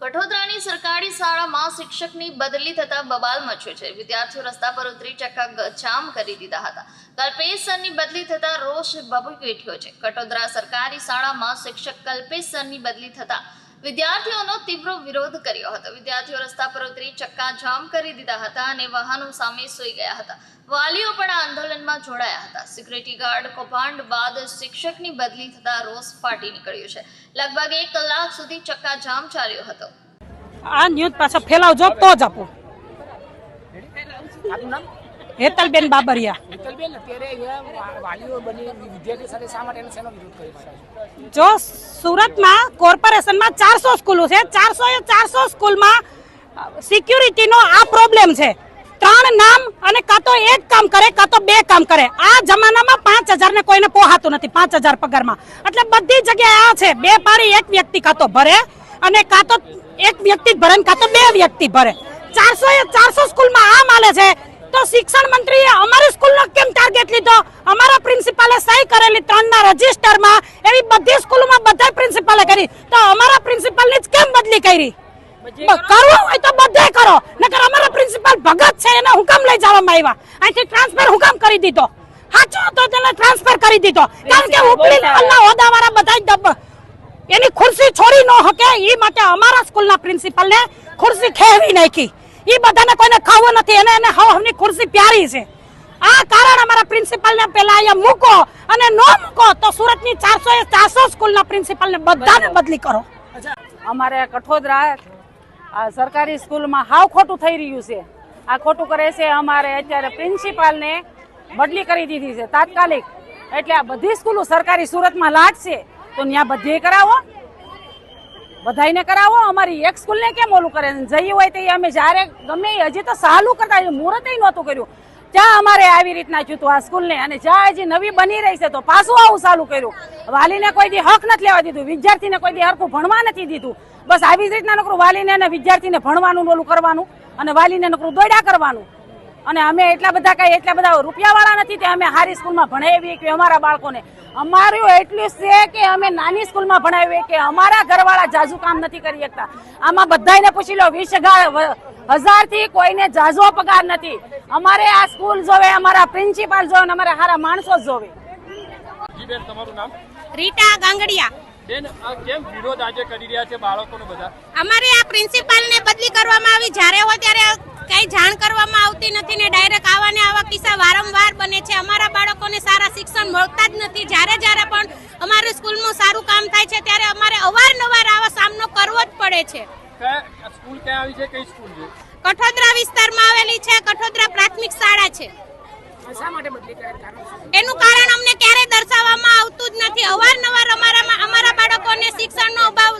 કઠોદરાની સરકારી શાળામાં શિક્ષકની બદલી થતા બબાલ મચ્યો છે. વિદ્યાર્થીઓ રસ્તા પર ઉતરી ચક્કા જામ કરી દીધા હતા. કલ્પેશ સરની બદલી થતા રોષ ભભૂકી ઉઠ્યો છે. કઠોદરા સરકારી શાળામાં શિક્ષક કલ્પેશ સરની બદલી થતા વિદ્યાર્થીઓનો તીવ્ર વિરોધ કર્યો હતો. વિદ્યાર્થીઓ રસ્તા પર ઉતરી ચક્કા જામ કરી દીધા હતા અને વાહનો સામે સૂઈ ગયા હતા. વાલીઓ પણ આ આંદોલનમાં જોડાયા હતા. સિક્યુરિટી ગાર્ડ કૌભાંડ બાદ શિક્ષકની બદલી થતા રોષ ફાટી નીકળ્યો છે. લગભગ એક કલાક સુધી ચક્કા જામ ચાલ્યો હતો. આ ન્યૂઝ પાછા ફેલાવજો તો જ આપો. આપનું નામ? હેતલબેન બાબરિયા. હેતલબેન અત્યારે વાલીઓ બની વિદ્યાર્થી સાથે શા માટે એનો શેનો વિરોધ કરી રહ્યા છે? જો સુરતમાં કોર્પોરેશનમાં ચારસો સ્કૂલો છે. ચારસો એ ચારસો સ્કૂલમાં સિક્યુરિટીનો આ પ્રોબ્લેમ છે. ત્રણ નામ અને કાં તો એક કામ કરે કાં તો બે કામ કરે. આ જમાનામાં પાંચ હજાર ને કોઈને પોહાતું નથી પાંચ હજાર પગારમાં. એટલે બધી જગ્યાએ આ છે. બે પાડી એક વ્યક્તિ કાં તો ભરે અને કાં તો એક વ્યક્તિ ભરે કાં તો બે વ્યક્તિ ભરે. ચારસો એ ચારસો સ્કૂલમાં આ માલે છે. તો શિક્ષણ મંત્રીએ અમારી સ્કૂલનો કેમ ટાર્ગેટ લીધો? અમારા પ્રિન્સિપાલે સહી કરેલી ત્રણના રજિસ્ટરમાં એવી બધી સ્કૂલોમાં બધા પ્રિન્સિપાલે કરી. તો અમારા પ્રિન્સિપાલની જ કેમ બદલી કરી? કરવું હોય તો બધે કરો. નકર અમારા પ્રિન્સિપાલ ભગત છે એને હુકમ લઈ જવામાં આવ્યા? અહીંથી ટ્રાન્સફર હુકમ કરી દીધો? સાચો હતો તેને ટ્રાન્સફર કરી દીધો. કારણ કે ઉપલી લેવલના હોદ્દાવાળા બધા જ એની ખુરશી છોડી ન શકે એ માટે અમારા સ્કૂલના પ્રિન્સિપલને ખુરશી ખેવી નાખી. એ બધાને કોઈને ખાવું નથી, એને એને હમની ખુરશી પ્યારી છે. આ કારણ અમારા પ્રિન્સિપલને પેલા અહીંયા મૂકો અને ન મૂકો તો સુરતની ચારસો એ ચારસો સ્કૂલના પ્રિન્સિપાલને બધાને બદલી કરો. અમારે કઠોદરા સરકારી સ્કૂલમાં હાવ ખોટું થઈ રહ્યું છે. આ ખોટું કરે છે, અમારે અત્યારે પ્રિન્સિપાલને બદલી કરી દીધી છે, તાત્કાલિક. એટલે આ બધી સ્કૂલો સરકારી સુરતમાં લાગશે, તો ત્યાં બધી કરાવો. બધાયને કરાવો, અમારી એક સ્કૂલને કેમ ઓલું કરે? જઈ હોય તો અમે જ્યારે ગમે હજી તો સાલું કરતા મુહૂર્ત નહોતું કર્યું. ત્યાં અમારે આવી રીતના હતું આ સ્કૂલને, અને જ્યાં હજી નવી બની રહી છે, તો પાછું આવું ચાલુ કર્યું. વાલીને કોઈ દી હક નથી લેવા દીધું, વિદ્યાર્થીને કોઈ દી હરખું ભણવા નથી દીધું. બસ આવી જ રીતના નકરું વાલીને અને વિદ્યાર્થીને ભણવાનું ઓલું કરવાનું, અને વાલીને નકરું દોડ્યા કરવાનું. અને અમે એટલા બધા કઈ એટલા બધા રૂપિયાવાળા નથી તે અમે હારી સ્કૂલમાં ભણાવીએ કે અમારા બાળકોને. અમારું એટલું છે કે અમે નાની સ્કૂલમાં ભણાવીએ કે અમારા ઘરવાળા જાજુ કામ નથી કરી શકતા. આમાં બધાને પૂછી લો વીસ હજારથી કોઈને જાજો પગાર નથી. અમારે આ સ્કૂલ જોવે અમારા પ્રિન્સિપાલ જોવે અને અમારા હારા માણસો જોવે. તમારું નામ? રીટા ગાંગડિયા. બેન આ કેમ વિરોધ આજે કરી રહ્યા છે બાળકોને બધા? અમારે આ પ્રિન્સિપાલને બદલી કરવામાં આવી. જ્યારે હોય ત્યારે કઈ જાણ કરવામાં આવતી નથી ને ડાયરેક્ટ આવા ને આવા કિસ્સા વારંવાર બને છે. અમારા બાળકોને સારા શિક્ષણ મળતા જ નથી. જ્યારે જ્યારે પણ અમારી સ્કૂલમાં સારું કામ થાય છે ત્યારે અમારે અવારનવાર આવા સામનો કરવો જ પડે છે. સ્કૂલ ક્યાં આવી છે? કઈ સ્કૂલ છે? કઠોદરા વિસ્તારમાં આવેલી છે. કઠોદરા પ્રાથમિક શાળા છે? એનું કારણ અમને ક્યારેય દર્શાવવામાં આવતું જ નથી. અવારનવાર અમારા અમારા બાળકોને શિક્ષણનો અભાવ